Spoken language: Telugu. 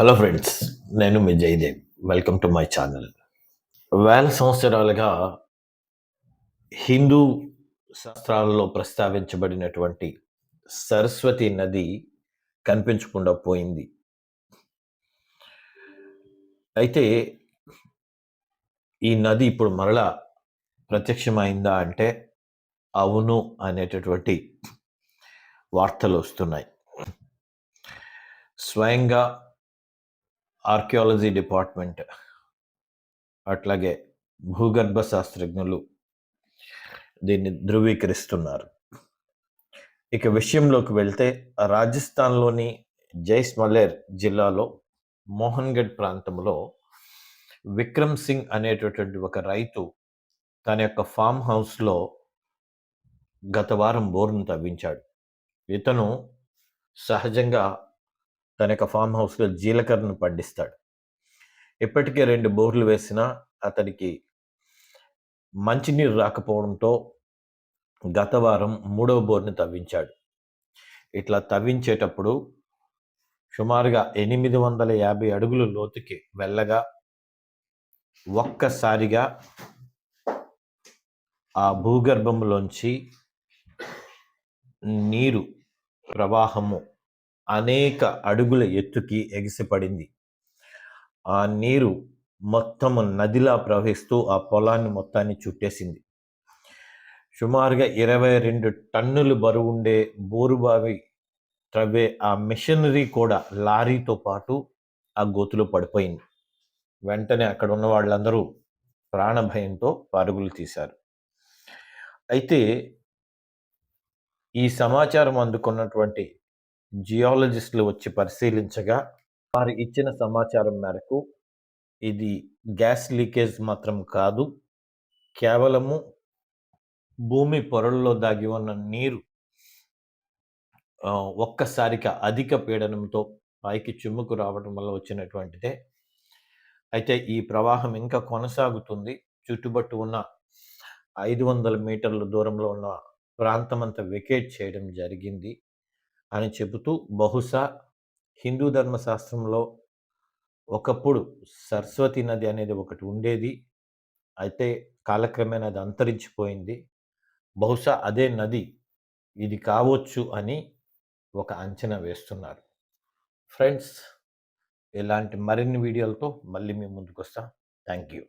హలో ఫ్రెండ్స్ నేను మీ Jayadev. Welcome to my channel వేల సంవత్సరాలుగా హిందూ శాస్త్రాలలో ప్రస్తావించబడినటువంటి సరస్వతి నది కనిపించకుండా పోయింది. అయితే ఈ నది ఇప్పుడు మరలా ప్రత్యక్షమైందా అంటే అవును అనేటటువంటి వార్తలు వస్తున్నాయి. స్వయంగా ఆర్కియాలజీ డిపార్ట్మెంట్ అట్లాగే భూగర్భ శాస్త్రజ్ఞులు దీన్ని ధృవీకరిస్తున్నారు. ఇక విషయంలోకి వెళ్తే రాజస్థాన్లోని జైస్మలేర్ జిల్లాలో మోహన్గఢ్ ప్రాంతంలో విక్రమ్ సింగ్ అనేటటువంటి ఒక రైతు తన యొక్క ఫామ్ హౌస్లో గత వారం బోర్ను తవ్వించాడు. ఇతను సహజంగా తన యొక్క ఫామ్ హౌస్లో జీలకర్రను పండిస్తాడు. ఇప్పటికే రెండు బోర్లు వేసినా అతనికి మంచినీరు రాకపోవడంతో గత వారం మూడవ బోర్ని తవ్వించాడు. ఇట్లా తవ్వించేటప్పుడు సుమారుగా ఎనిమిది వందల యాభై అడుగులు లోతుకి వెళ్ళగా ఒక్కసారిగా ఆ భూగర్భంలోంచి నీరు ప్రవాహము అనేక అడుగుల ఎత్తుకి ఎగిసిపడింది. ఆ నీరు మొత్తము నదిలా ప్రవహిస్తూ ఆ పొలాన్ని మొత్తాన్ని చుట్టేసింది. సుమారుగా ఇరవై రెండు టన్నులు బరువుండే బోరుబావి త్రవ్వే ఆ మిషనరీ కూడా లారీతో పాటు ఆ గోతులో పడిపోయింది. వెంటనే అక్కడ ఉన్న వాళ్ళందరూ ప్రాణభయంతో పరుగులు తీశారు. అయితే ఈ సమాచారం అందుకున్నటువంటి జియాలజిస్టులు వచ్చి పరిశీలించగా వారు ఇచ్చిన సమాచారం మేరకు ఇది గ్యాస్ లీకేజ్ మాత్రం కాదు కేవలము భూమి పొరల్లో దాగి ఉన్న నీరు ఒక్కసారిగా అధిక పీడనంతో పైకి చిమ్ముకు రావడం వల్ల వచ్చినటువంటిదే. అయితే ఈ ప్రవాహం ఇంకా కొనసాగుతుంది. చుట్టుబట్టు ఉన్న ఐదు వందల మీటర్ల దూరంలో ఉన్న ప్రాంతం అంతా వెకేట్ చేయడం జరిగింది. అని చెబుతూ బహుశా హిందూ ధర్మశాస్త్రంలో ఒకప్పుడు సరస్వతి నది అనేది ఒకటి ఉండేది. అయితే కాలక్రమేణా అది అంతరించిపోయింది. బహుశా అదే నది ఇది కావచ్చు అని ఒక అంచనా వేస్తున్నారు. ఫ్రెండ్స్ ఇలాంటి మరిన్ని వీడియోలతో మళ్ళీ మేము ముందుకు వస్తాం థ్యాంక్ యూ